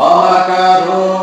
Ó caro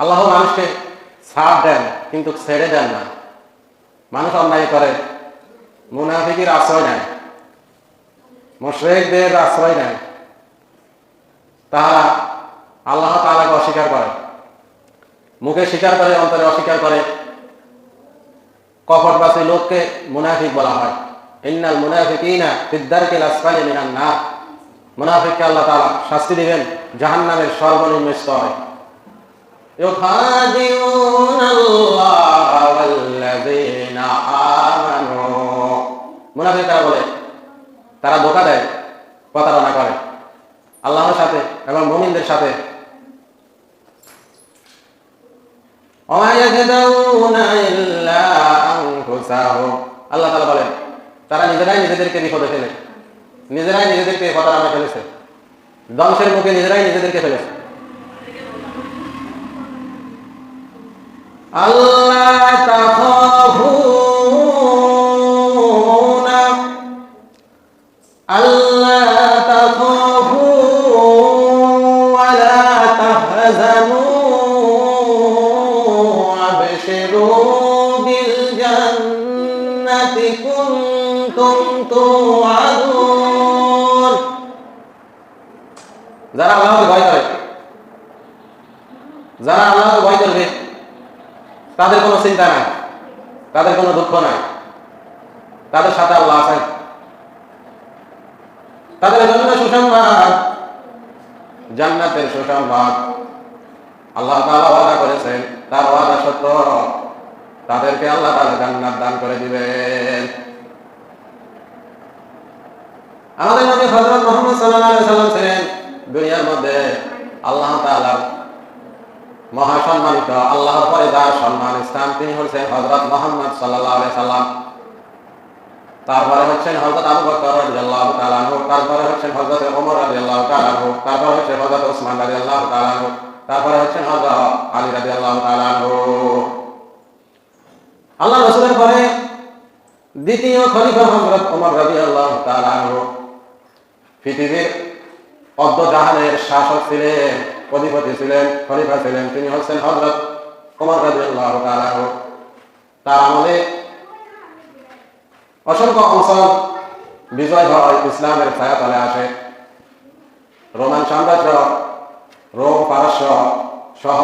আল্লাহ মানুষকে ছাড় দেন, কিন্তু ছেড়ে দেন না। মানুষ অন্যায় করে, মুনাফিকের আশ্রয় নেয়, মুশরিকদের আশ্রয় নেয়। তাহারা আল্লাহ তাআলাকে অস্বীকার করে। মুখে স্বীকার করে, অন্তরে অস্বীকার করে। কপটবাসী লোককে মুনাফিক বলা হয়। ইন্নাল মুনাফিকিনা ফিদ্দারকিল আসফালি মিনান নার মুনাফিককে আল্লাহ তাআলা শাস্তি দিবেন, জাহান্নামের সর্বনিম্ন স্তরে। يخادعون الله والذين آمنوا মুনাফিকরা বলে তারা ধোকা দেয় প্রতারণা করে আল্লাহর সাথে এবং মুমিনদের সাথে وما يخدعون إلا أنفسهم আল্লাহ তাআলা বলেন তারা নিজেরাই নিজেদেরকে বিপদে ফেলে নিজেরাই নিজেদেরকে প্রতারণা ফেলেছে ধ্বংসের মুখে নিজেরাই নিজেদেরকে ফেলেছে আল্লাহ সুসংবাদ। জান্নাতের সুসংবাদ। আল্লাহ তাআলা ওয়াদা করেছেন, তার ওয়াদা সত্য। তাদেরকে আল্লাহ তাআলা জান্নাত দান করে দিবেন। আমাদের নবী হযরত মুহাম্মদ সাল্লাল্লাহু আলাইহি সাল্লাম ছিলেন দুনিয়ার মধ্যে আল্লাহ তাআলার মহাসম্মানিত, আল্লাহর পরে যার সম্মান স্থান তিনি হচ্ছেন হজরত মোহাম্মদ সাল্লাহ সাল্লাম তারপরে হচ্ছেন হজরত আবু বকর রাদিয়াল্লাহু তাআলা আনহু, তারপরে হচ্ছেন হজরত ওমর রাদিয়াল্লাহু তাআলা আনহু, তারপরে হচ্ছে হজরত ওসমান রাদিয়াল্লাহু তাআলা আনহু, তারপরে হচ্ছেন হজরত আলী রাদিয়াল্লাহু তাআলা আনহু। আল্লাহ রাসূলের পরে দ্বিতীয় খলিফা হযরত ওমর রাদিয়াল্লাহু তাআলা আনহু। পৃথিবীর অর্ধ জাহানের শাসক ছিলেন, অধিপতি ছিলেন, খলিফা ছিলেন, তিনি হচ্ছেন হজরত ওমর রাদিয়াল্লাহু তাআলা আনহু। তার আমলে অসংখ্য অঞ্চল বিজয় হয়, ইসলামের ছায়াতলে আসে। রোমান সাম্রাজ্য, রোম পারস্য সহ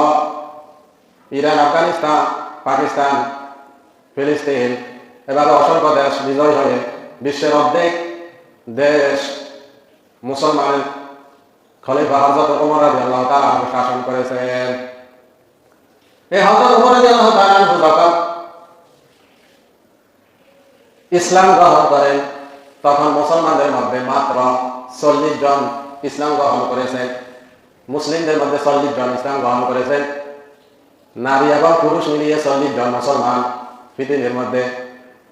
ইরান, আফগানিস্তান, পাকিস্তান, ফিলিস্তিন এভাবে অসংখ্য দেশ বিজয় হয়ে বিশ্বের অর্ধেক দেশ মুসলমান খলিফা হযরত ওমর রাদিয়াল্লাহু তাআলা আনহু শাসন করেছেন। এই হযরত ওমর রাদিয়াল্লাহু তাআলা আনহু যখন ইসলাম গ্রহণ করেন তখন মুসলমানদের মধ্যে মাত্র চল্লিশ জন ইসলাম গ্রহণ করেছেন মুসলিমদের মধ্যে চল্লিশ জন ইসলাম গ্রহণ করেছেন নারী এবং পুরুষ মিলিয়ে চল্লিশ জন মুসলমান পৃথিবীর মধ্যে।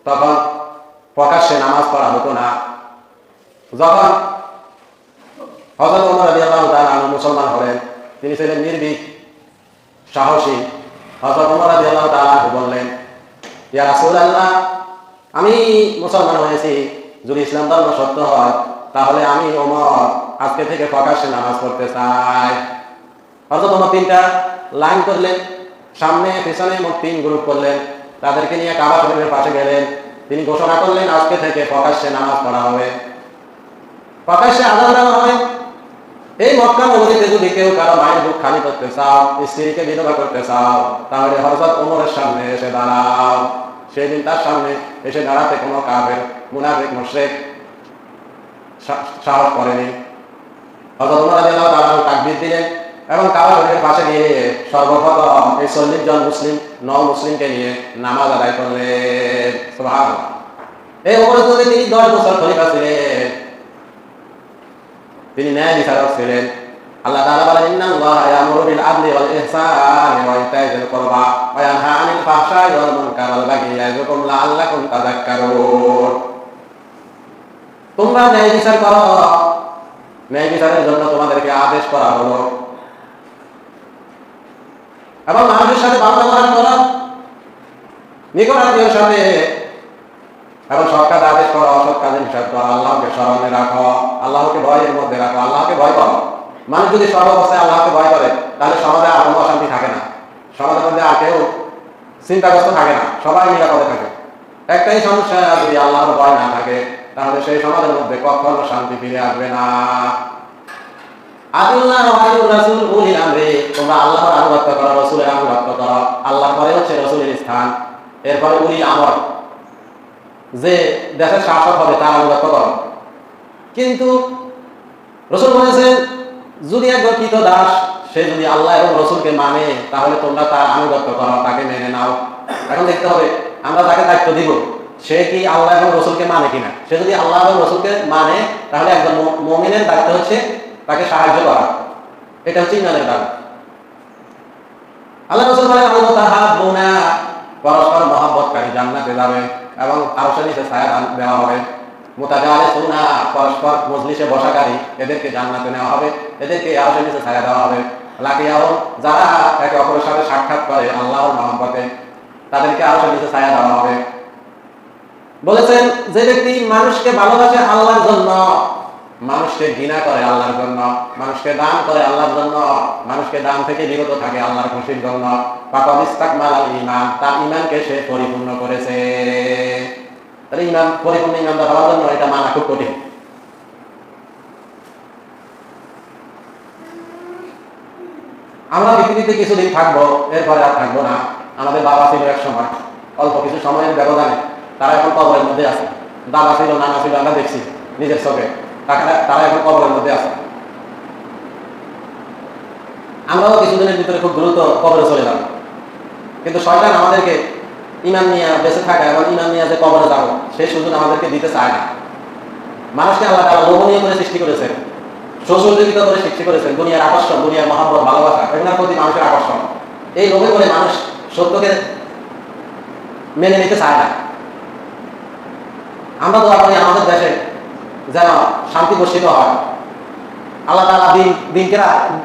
তখন প্রকাশ্যে নামাজ পড়া হতো না। যখন হজরত রাদিয়াল্লাহু তাআলা আনহু মুসলমান হলেন, তিনি ছিলেন নির্ভীক, সাহসী। হজরত ওমর রাদিয়াল্লাহু তাআলা আনহু বললেন, ইয়া রাসূলুল্লাহ আমি মুসলমান হয়েছি, যদি ইসলাম ধর্ম সত্য হয়, তাহলে আমি ওমর আজকে থেকে প্রকাশ্যে নামাজ পড়তে চাই। হজরত ওমর তিনটা লাইন করলেন, সামনে, পেছনে মোট তিন গ্রুপ করলেন, তাদেরকে নিয়ে কাবা শরীফের পাশে গেলেন। তিনি ঘোষণা করলেন, আজকে থেকে প্রকাশ্যে নামাজ পড়া হবে। প্রকাশ্যে আদান দেওয়া হবে। এই মক্কা নগরীতে যদি কেউ কারও মায়ের বুক খালি করতে চাও, স্ত্রীকে বিধবা করতে চাও, তাহলে হজরত ওমরের সামনে এসে দাঁড়াও। সেদিন তার সামনে এসে দাঁড়াতে কোনো কাফের, মুনাফিক, মুশরিক সাহস করেনি। তাকবীর দিলেন এবং কাবা পাশে গিয়ে সর্বপ্রথম এই চল্লিশ জন মুসলিম, ন মুসলিমকে নিয়ে নামাজ আদায় করলেন। এই যুগে তিনি দশ বছর খলিফা ছিলেন। তিনি ন্যায় বিচারক ছিলেন। আল্লাহ তাআলা বলেন, ইন্নাল্লাহা ইয়ামুরু বিল আদলি ওয়াল ইহসানি ওয়া ইতাই যিল কুরবা ওয়া ইয়ানহা আনিল ফাহশাই ওয়াল মুনকার ওয়াল বাগি ইয়াইযুকুম লাআল্লাকুম তাযাক্কারুন। তোমরা ন্যায় বিচার করো। ন্যায় বিচারের জন্য তোমাদেরকে আদেশ করা হলো। এবং মানুষের সাথে ভালো ব্যবহার করো। নিকট আত্মীয়ের সাথে এবং সৎ কাজ আদেশ করো, অসৎ কাজে নিষেধ করো। আল্লাহকে স্মরণে রাখো। আল্লাহকে ভয়ের মধ্যে রাখো। আল্লাহকে ভয় করো মানুষ যদি সর্বাবস্থায় আল্লাহকে ভয় করে, তাহলে সমাজে আর কোনো অশান্তি থাকে না। সমাজের মধ্যে আর কেউ চিন্তাগ্রস্ত থাকে না, সবাই নিরাপদে থাকে। একটাই সমস্যা, যদি আল্লাহর ভয় না থাকে, তাহলে সেই সমাজের মধ্যে কখনো শান্তি ফিরে আসবে না। যে কিন্তু যদি একজন কৃত দাস, সে যদি আল্লাহ এবং রসুলকে মানে তাহলে তোমরা তার আনুগত্য করো, তাকে মেনে নাও। এখন দেখতে হবে, আমরা তাকে দায়িত্ব দিব, সে কি আল্লাহ এবং রসুলকে মানে কিনা? সে যদি আল্লাহ এবং রসুলকে মানে তাহলে একজন মমিনের দায়িত্ব হচ্ছে তাকে সাহায্য করা। এটা হচ্ছে ইমানের দাবি। আল্লাহ রসুল বলেন আল্লাহ তাহাব্বুনা পরস্পর মহব্বতকারী জান্নাতে যাবে এবং আরশে নিচে ছায়া দেওয়া হবে। বলেছেন, যে ব্যক্তি মানুষকে ভালোবাসে আল্লাহর জন্য, মানুষকে ঘৃণা করে আল্লাহর জন্য, মানুষকে দান করে আল্লাহর জন্য, মানুষকে দান থেকে বিরত থাকে আল্লাহর খুশির জন্য ইমান, তার ইমানকে সে পরিপূর্ণ করেছে। তাহলে আমরা পৃথিবীতে কিছুদিন থাকব, এরপরে আর থাকব না। আমাদের বাবা ছিল এক সময়, অল্প কিছু সময়ের ব্যবধানে তারা এখন কবরের মধ্যে আছে। ছিল, নানা ছিল, আমরা দেখছি নিজের চোখে তারা এখন কবরের মধ্যে আছে। আমরাও কিছুদিনের ভিতরে খুব দ্রুত কবরে চলে যাব। কিন্তু শয়তান আমাদেরকে ইমান নিয়ে বেঁচে থাকা এবং ইমান নিয়ে যে কবরে যাব, সেই সুযোগ আমাদেরকে দিতে চায় না। মানুষকে আল্লাহ তারা লোভনীয় করে সৃষ্টি করেছেন সহযোগিতা করে সৃষ্টি করেছেন, দুনিয়ার আকর্ষণ, দুনিয়ার মহাব্বত, ভালোবাসা, এগুলোর প্রতি মানুষের আকর্ষণ। এই লোভে করে মানুষ সত্যকে মেনে নিতে চায় না। আমরা তো আপনি আমাদের দেশে যেন শান্তি বর্ষিত হয়। আল্লাহ তালা দিন, দিনকে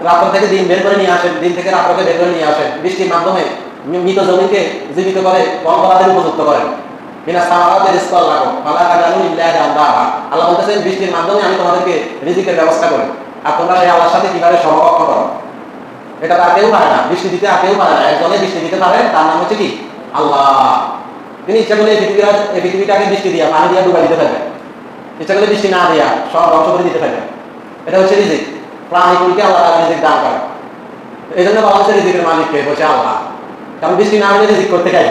রাত্র থেকে দিন বের করে নিয়ে আসেন, দিন থেকে রাত্রকে বের করে নিয়ে আসেন। বৃষ্টির মাধ্যমে মৃত জমিকে জীবিত করে কলকলাদের উপযুক্ত করেন রাখো। ইল্লাহ আল্লাহ বলতেছেন, বৃষ্টির মাধ্যমে আমি তোমাদেরকে রিজিকের ব্যবস্থা করি। আর তোমরা সেই আল্লাহর সাথে কীভাবে সমকক্ষ করো? এটা তার কেউ পারে না। বৃষ্টি দিতে আর কেউ পারে না। একজনে বৃষ্টি দিতে পারে, তার নাম হচ্ছে কি? আল্লাহ। তিনি ইচ্ছা করলে এই পৃথিবীটা এই পৃথিবীটাকে বৃষ্টি দিয়া, পানি দিয়া ডুবা দিতে থাকবে ইচ্ছা করলে বৃষ্টি না দিয়া, সব ধ্বংস করে দিতে এটা হচ্ছে রিজিক। প্রাণীগুলিকে আল্লাহ রিজিক দান করে। এই জন্য হচ্ছে রিজিকের মালিককে বলছে আল্লাহ। কারণ বৃষ্টি না হলে রিজিক করতে চাই।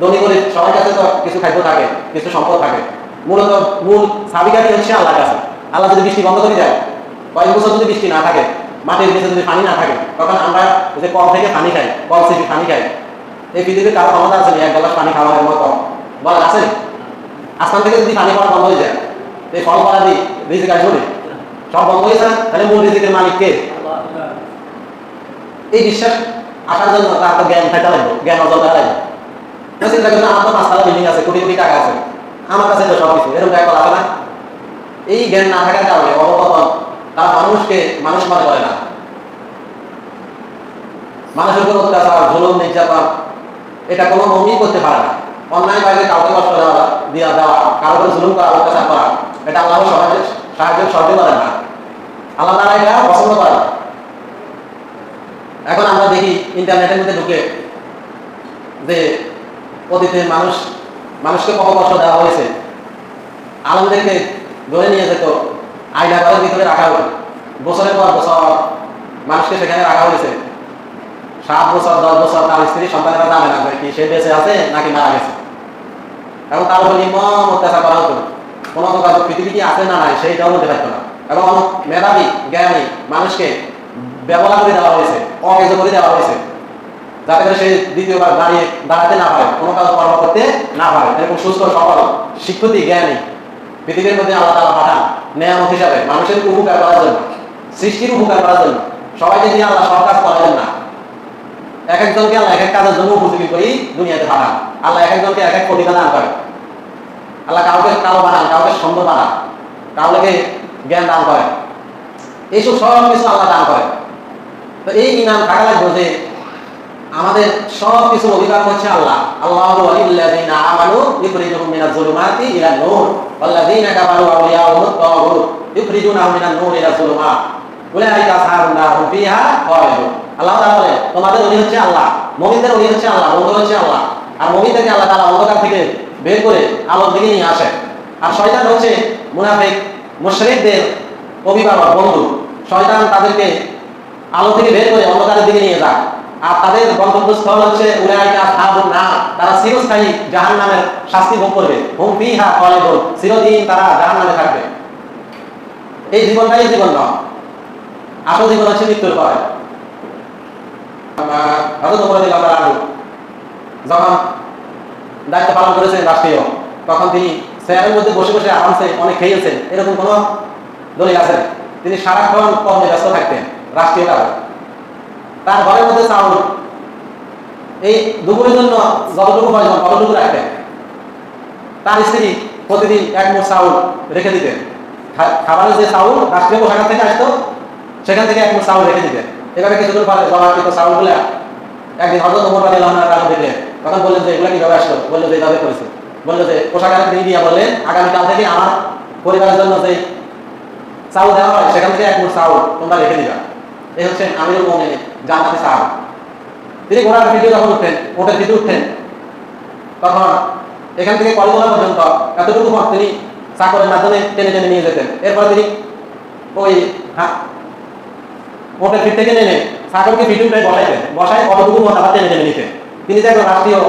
ধনী করে সবার কাছে তো কিছু খাদ্য থাকে কিছু সম্পদ থাকে। মূলত মূল সাবিকাটি হচ্ছে আল্লাহর কাছে। আল্লাহ যদি বৃষ্টি বন্ধ করে দেয় কয়েক বছর যদি বৃষ্টি না থাকে মাটির নিচে যদি পানি না থাকে তখন আমরা যে কল থেকে পানি খাই কল থেকে পানি খাই। এই পৃথিবীর কারও ক্ষমতা আছে এক গ্লাস পানি খাওয়ার মতো বল আছে? আসমান থেকে যদি পানি পড়া বন্ধ হয়ে যায় এই ফল পড়া দিই রিজিক আসবে সব বন্ধ হয়েছে তাহলে মূল রিজিকের মালিক কে? এই বিশ্বাস আসার জন্য তার জ্ঞান থাকা জ্ঞান অর্জন করা চিন্তা করলে আমার তো পাঁচতলা বিল্ডিং আছে কোটি কোটি টাকা আছে। আমার কাছে তো সব এরকম টাকা করা না? এই জ্ঞান না থাকার কারণে অবকথন তারা মানুষকে মানুষ মনে করে না। মানুষের উপর অত্যাচার, জুলুম, নির্যাতন, এটা কোনো মমিই করতে পারে না। অন্যায় বাইরে কাউকে কষ্ট দেওয়া দিয়া দেওয়া কারও উপরে জুলুম করা, অত্যাচার করা এটা আল্লাহ সহজে সাহায্য সহজে করেন না। আল্লাহ তারা এটা পছন্দ করে না এখন আমরা দেখি ইন্টারনেটের মধ্যে ঢুকে যে অতীতে মানুষ, মানুষকে কষ্ট দেওয়া হয়েছে। আলমদেরকে ধরে নিয়ে যেত আয়না ঘরের ভিতরে রাখা হতো। বছরের পর বছর মানুষকে সেখানে রাখা হয়েছে। সাত বছর, দশ বছর তার স্ত্রী সন্তানেরা জানে না কি সে বেঁচে আছে নাকি মারা গেছে। এবং তার উপর নির্মম অত্যাচার করা হতো। কোনো প্রকার পৃথিবী কি আছে না নাই, সেইটাও বলতে পারতো না। এবং অনেক মেধাবী, জ্ঞানী মানুষকে ব্যবহার করে দেওয়া হয়েছে, অকেজ করে দেওয়া হয়েছে। যাতে করে সে দ্বিতীয়বার দাঁড়িয়ে, দাঁড়াতে না পারে, কোনো কাজ কর্ম করতে না পারে। এরকম সুস্থ সফল শিক্ষিত, জ্ঞানী পৃথিবীর মধ্যে আল্লাহ তালা পাঠান নেয়ামত হিসাবে, মানুষের উপকার করার জন্য, সৃষ্টির উপকার করার জন্য। সবাইকে দিয়ে আল্লাহ সব কাজ করাবেন না। এক একজনকে আল্লাহ এক এক কাজের জন্য উপযোগী করেই দুনিয়াতে পাঠান। আল্লাহ এক একজনকে এক এক প্রতিভা দান করে আল্লাহ কাউকে কালো বানান, কাউকে সুন্দর বানান, কাউকে জ্ঞান দান করে এইসব সব কিছু আল্লাহ দান করে তো এই ইমান থাকা লাগবে যে আমাদের সব কিছু অধিকার হচ্ছে আল্লাহ। আল্লাহ ওয়ালিল্লাযিনা আমানু ইখরিজুহুম মিনাজ যুলুমাতি ইলান নূর। ওয়াল্লাযিনা কাফারু আউলিয়াউহুম তাগুত ইখরিজুনাহুম মিনান নূর ইলাজ যুলুমাত। উলাইকা আসহাবুন ফিহা খালিদুন। আল্লাহ তাআলা বলে, তোমাদের অধীন হচ্ছে আল্লাহ, মুমিনদের অধীন হচ্ছে আল্লাহ, বন্ধু হচ্ছে আল্লাহ। আর মুমিনদেরকে আল্লাহ তাআলা অন্ধকার থেকে বের করে আলোর দিকে নিয়ে আসে। আর শয়তান হচ্ছে মুনাফিক, মুশরিকদের অভিভাবক, বন্ধু। শয়তান তাদেরকে আলো থেকে বের করে অন্ধকারের দিকে নিয়ে যায় আর তাদের গন্তব্যস্থল হচ্ছে উলাইকা আসহাবুন নার। তারা চিরস্থায়ী জাহান্নামের শাস্তি ভোগ করবে। হুম ফিহা খালিদুন। চিরদিন তারা জাহান্নামে থাকবে। এই জীবনটাই জীবন নয়। আসল জীবন হচ্ছে মৃত্যুর পরে। হযরত ওমর রাদিয়াল্লাহু আনহু যখন দায়িত্ব পালন করেছেন রাষ্ট্রীয়, তখন তিনি চেয়ারের মধ্যে বসে বসে আরামসে অনেক খেয়েছেন। এরকম কোনো দলিল আছে? তিনি সারাক্ষণ কর্মে ব্যস্ত থাকতেন। রাষ্ট্রীয় তার ঘরের মধ্যে চাউল। এই দুপুরের জন্য যতটুকু প্রয়োজন, ততটুকু রাখতেন। তার স্ত্রী প্রতিদিন এক মোট চাউল রেখে দিতেন। খাবারের যে চাউল রাষ্ট্রীয় পোশাকার থেকে আসতো, সেখান থেকে এক মোট চাউল রেখে দিতেন। এভাবে কিছুদিন পরে জমাকৃত চাউলগুলো একদিন হজরত ওমর রাজি আল্লাহ কারণ দেখলেন। তখন বললেন যে, এগুলো কীভাবে আসলো? বলল যে, এইভাবে করেছে। বলল যে পোশাকার তিনি দিয়া বললেন, আগামীকাল থেকে আমার পরিবারের জন্য যে চাউল দেওয়া হয়, সেখান থেকে এক মুঠ চাউল তোমরা রেখে দিবা। এই হচ্ছেন আমিরুল মোমিনিন জান্নাতি সাহাব। তিনি ঘোড়ার ভিডিও যখন উঠতেন ওটের ভিডিও উঠতেন তখন এখান থেকে কলগোলা পর্যন্ত এতটুকু পথ তিনি চাকরের মাধ্যমে টেনে টেনে নিয়ে যেতেন। এরপরে তিনি ওই ওটের ফিট থেকে নেমে চাকরকে ভিডিও উঠে বসাইতেন। বসাই কতটুকু পথ আবার টেনে টেনে নিতেন। তিনি যে একজন রাষ্ট্রীয়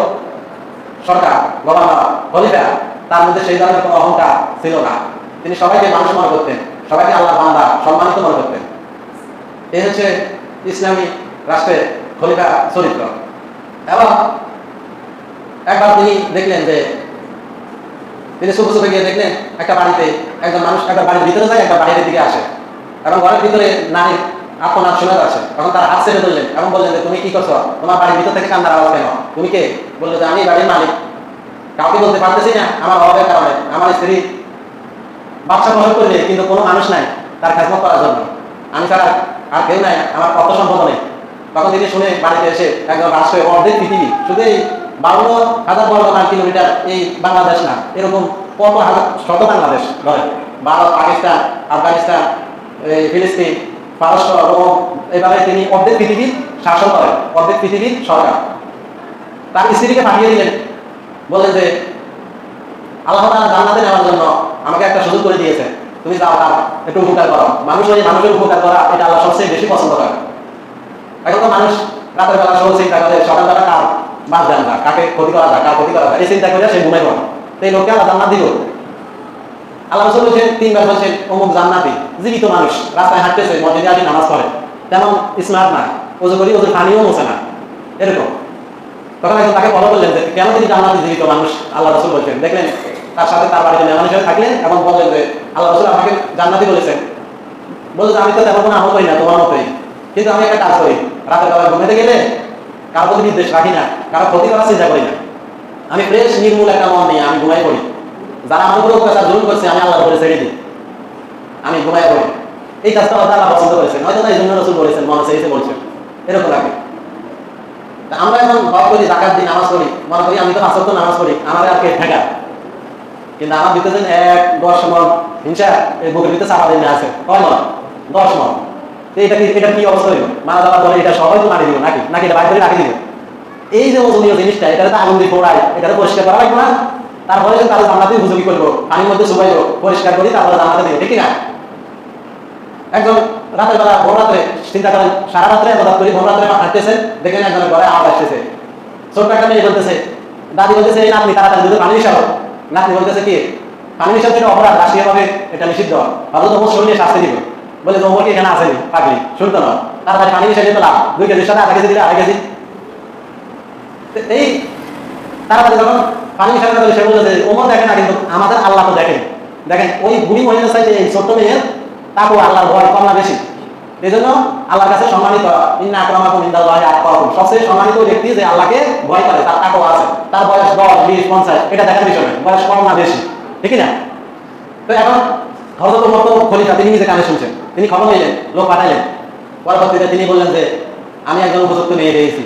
সরকার, গভর্নর, খলিফা, তার মধ্যে সেই ধরনের কোনো অহংকার ছিল না। তিনি সবাইকে মানুষ মনে করতেন, সবাইকে আল্লাহ বান্দা সম্মানিত মনে করতেন। এই হচ্ছে ইসলামী রাষ্ট্রের খলিফা চরিত্র। এবং একবার তিনি দেখলেন যে তিনি শুভ শুভে গিয়ে দেখলেন একটা বাড়িতে একজন মানুষ একটা বাড়ির ভিতরে যায়, একটা বাড়ির দিকে আসে। এবং ঘরের ভিতরে নারীর আত্মনাদ শোনা যাচ্ছে। তখন তার হাত ছেড়ে ধরলেন এবং বললেন যে, তুমি কি করছ? তোমার বাড়ির ভিতর থেকে কান্নার আওয়াজ কেন? তুমি কে? বলল যে, আমি বাড়ির মালিক। কাউকে বলতে পারতেছি না, আমার অভাবের কারণে। আমার স্ত্রী বাচ্চা প্রসব করলে কিন্তু কোনো মানুষ নাই তার খেজমত করার জন্য। আমি ছাড়া আর কেউ নাই, আমার কত সম্পদ নেই। তখন তিনি শুনে বাড়িতে এসে একদম রাষ্ট্রের অর্ধেক পৃথিবী শুধু এই বাউন্ন হাজার বর্গ মাইল কিলোমিটার এই বাংলাদেশ না, এরকম কত হাজার শত বাংলাদেশ ধরেন ভারত, পাকিস্তান, আফগানিস্তান ফিলিস্তিন, পারস্য এবং এভাবে তিনি অর্ধেক পৃথিবীর শাসন করেন, অর্ধেক পৃথিবীর সরকার। তার স্ত্রীকে পাঠিয়ে দিলেন। বললেন যে, আল্লাহ তাআলা জান্নাতে নেওয়ার জন্য আমাকে একটা সুযোগ করে দিয়েছে তুমি যাও তার একটু উপকার করো। মানুষ হয়ে মানুষের উপকার করা, এটা আল্লাহ সবচেয়ে বেশি পছন্দ করে। এখন তো মানুষ রাতের বেলা সব চিন্তা করে সকালবেলা কার বাদ দেন না, কাকে ক্ষতি করা যায়, কার ক্ষতি করা যায়, এই চিন্তা করে সে ঘুমাই পড়ে তো এই লোককে আল্লাহ জান্নাত দিল আল্লাহ রসুল বলছেন তিনবার বলছেন, অমুক জান্নাতি, জীবিত মানুষ, রাস্তায় হাঁটতেছে, মসজিদে আসি নামাজ পড়ে, তেমন স্মার্ট না ওজু করি ওদের পানিও মোছে না, এরকম। তখন একজন তাকে ফলো করলেন যে, কেন তিনি জান্নাতি, জীবিত মানুষ? আল্লাহ রসুল বলছেন, দেখলেন তার সাথে তার বাড়িতে মেহমান হিসেবে থাকলেন এবং বললেন যে, আল্লাহ রসুল আমাকে জান্নাতি বলেছেন। বলছে যে, আমি তো তেমন কোনো আমল করি না, তোমার মতোই। কিন্তু আমি একটা কাজ করি। রাতের বেলা ঘুমাতে গেলে কারও প্রতি নির্দেশ রাখি না, কারও ক্ষতি করার চিন্তা করি না। আমি ফ্রেশ নির্মূল একটা মন নিয়ে আমি ঘুমাই পড়ি। যারা আমার উপরে অত্যাচার, জুলুম করছে, আমি আল্লাহ করে ছেড়ে দিই। আমি ঘুমাই পড়ি। এই কাজটা আল্লাহ পছন্দ করেছেন, হয়তো না এই জন্য রসুল বলেছেন, মনে চেয়েছে বলছেন। এরকম লাগে। আমরা এখন ভয় করি জাকাত দিই, নামাজ পড়ি। মনে করি আমি তো ওয়াক্ত নামাজ পড়ি, আমার আর কে ঠেকা কিন্তু আমার ভিতরে এক দশ মন, হিংসা, এই বুকের ভিতরে চাপা দিনে আছে। কয় দশ মন। এটা কি এটা কি অবস্থা হইল? মারা যাওয়ার পরে এটা সবাই তো মারি দিব নাকি? নাকি এটা বাইরে করে রাখি দিব এই যে ওজনীয় জিনিসটা এটা তো আগুন দিয়ে পোড়াই এটা তো পরিষ্কার করা লাগবে না? তারপরে তারা জান্নাতে হুজুরি করব, পানির মধ্যে চুবাইবো পরিষ্কার করি, তারপরে জান্নাতে দিবে ঠিক না? একজন রাতের বেলা, ভোর রাত্রে চিন্তা করেন, সারা রাত্রে আবাদত করি ভোর রাত্রে হাঁটতেছে দেখেন একজনের ঘরে আওয়াজ আসতেছে। ছোট্ট একটা মেয়ে বলতেছে, দাদি বলতেছে, এই নাতনি, তাড়াতাড়ি দুধে পানি মিশাও। নাতনি বলতেছে কি পানি মিশাও এটা অপরাধ রাষ্ট্রীয় ভাবে এটা নিষিদ্ধ। হয়তো তোমার শরীরে শাস্তি দিব। বলে তোমার কি এখানে আসেনি পাগলি, শুনতো না। তাড়াতাড়ি পানি মিশাই দিতে লাভ, দুই কেজির সাথে আধা কেজি দিলে আড়াই কেজি। তো এই তাড়াতাড়ি যখন পানি মিশানো কথা সে বলতেছে ওমর দেখে না, কিন্তু আমাদের আল্লাহ তো দেখেন। দেখেন, ওই বুড়ি মহিলার সাইডে এই ছোট্ট মেয়ের তারপর আল্লাহর ভয় কম না বেশি? এই জন্য আল্লাহর কাছে সম্মানিত, ইন্না আকরামাকুম ইনদাল্লাহি আতকাকুম সবচেয়ে সম্মানিত ব্যক্তি যে আল্লাহকে ভয় করে, তার তাকওয়া আছে। তার বয়স 10 20 50 এটা দেখার বিষয় বয়স কম না বেশি। ঠিক না তো এখন হযরত ওমর তো খলিফা, তিনি নিজে কানে শুনছেন। তিনি খবর নিলেন, লোক পাঠাইলেন পরবর্তীতে তিনি বললেন যে, আমি একজন উপযুক্ত মেয়ে পেয়েছি।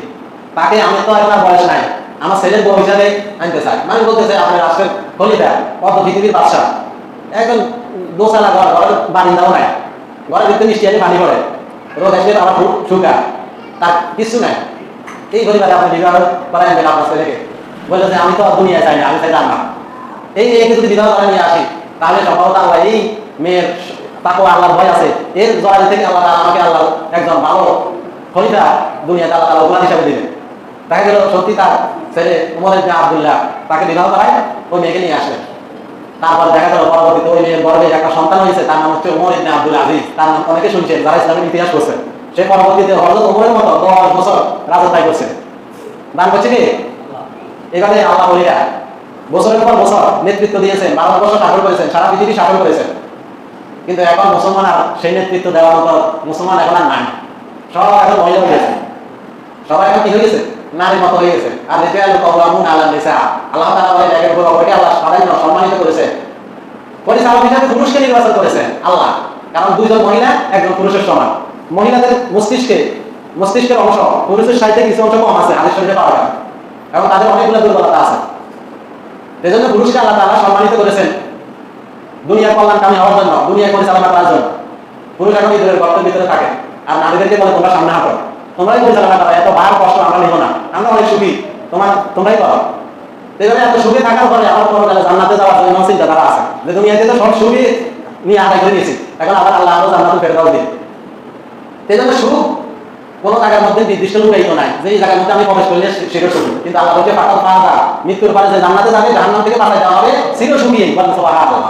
তাকে আমি তো এখন বয়স নাই। আমার ছেলের বউ হিসাবে আনতে চাই। মানে বলতেছে, আপনার রাষ্ট্রের খলিফা কত পৃথিবীর বাদশা একজন দোসালা ঘর, ঘরের বারিন্দাও নাই। ঘরের ভিতরে আছে, পানি পড়ে। রোদ আসলে খুব শুকা তার কিছু নাই। এই পরিবারে আপনি বিবাহ করাই আনবেন আপনার ছেলেকে। বলল যে আমি তো দুনিয়া চাই না, আমি চাই জানলাম এই একে যদি বিবাহ করে নিয়ে আসি, তাহলে সম্ভবত আল্লাহ এই মেয়ের তাকেও আল্লাহর ভয় আছে। এর জড়াই থেকে আল্লাহ তাআলা আমাকে আল্লাহ একজন ভালো খলিফা দুনিয়াতে আল্লাহ তাআলা উপহার হিসাবে দিবেন। দেখা গেল সত্যি তার ছেলে উমর আব্দুল্লাহ তাকে বিবাহ করায় ওই মেয়েকে নিয়ে আসলেন। তারপর দেখা গেল পরবর্তীতে ওই মেয়ের গর্ভে একটা সন্তান হয়েছে, তার নাম হচ্ছে উমর ইবনে আব্দুল আজিজ। তার নাম অনেকে শুনছেন, যারা ইসলামের ইতিহাস করছেন সে পরবর্তীতে হযরত উমরের মতো দশ বছর রাজত্ব করছে। দান করছে কি? এখানে আল্লাহ বলিরা বছরের পর বছর নেতৃত্ব দিয়েছেন বারো বছর শাসন করেছেন, সারা পৃথিবী শাসন করেছেন। কিন্তু এখন মুসলমান আর সেই নেতৃত্ব দেওয়ার মতো মুসলমান এখন আর নাই। সব এখন মহিলা হয়েছে সবাই এখন কি হয়ে গেছে? নারীর মতো হয়ে গেছে। আর রিজাল কওয়ামুন আলা নিসা। আল্লাহ তাআলা বলেন একের উপর অপরকে আল্লাহ সবাই সম্মানিত করেছে। পরিচালক হিসেবে পুরুষকে নির্বাচন করেছেন আল্লাহ। কারণ দুইজন মহিলা, একজন পুরুষের সমান। মহিলাদের মস্তিষ্কে, মস্তিষ্কের অংশ, পুরুষের সাহিত্যে কিছু অংশ কম আছে হাদিস শরীফে পাওয়া যায়। এবং তাদের অনেকগুলো দুর্বলতা আছে। এজন্য পুরুষকে আল্লাহ তাআলা সম্মানিত করেছেন দুনিয়ার কল্যাণকামী হওয়ার জন্য দুনিয়া পরিচালনা করার জন্য। পুরুষ এখন ইঁদুরের গর্তের ভিতরে থাকে, আর নারীদেরকে বলে তোমরা সামনে হাঁটো। তোমরাই পরিচালনা করো এত বার কষ্ট আমরা নিব না। আমরা অনেক সুখী। তোমার তোমরাই করো। জন্য এত সুখী থাকার পরে আমার পরকালে জান্নাতে যাওয়ার জন্য চিন্তাধারা আছে? যে দুনিয়াতে তো সব সুখী নিয়ে আদায় করে নিয়েছি, এখন আবার আল্লাহ আরও জান্নাতে ফেরত দিন এই জন্য সুখ কোন জায়গার মধ্যে নির্দিষ্ট লুকায়িত নাই। যে জায়গার মধ্যে আমি প্রবেশ করলে সেটা সুখী। কিন্তু আল্লাহ বলছে পাঠাল পাওয়া মৃত্যুর পরে যে জান্নাতে যাবে, জাহান্নাম থেকে পাঠাই দেওয়া হবে চির সুখী বলেন সুবহানাল্লাহ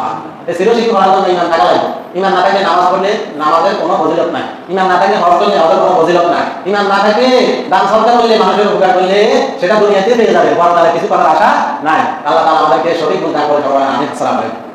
এই চির সুখী হওয়ার জন্য ইমান থাকা লাগবে। ইমান না থাকলে নামাজ পড়লে নামাজের কোনো ফজিলত নাই। ইমান না থাকলে হজ করলে হজের কোনো ফজিলত নাই। ইমান না থাকলে দান সরকার করলে, মানুষের উপকার করলে সেটা দুনিয়াতে পেয়ে যাবে। বড় কিছু করার আশা নাই। আল্লাহ তাআলা আমাদেরকে সঠিক বুঝা করে সবাই আমি সালাম আলাইকুম।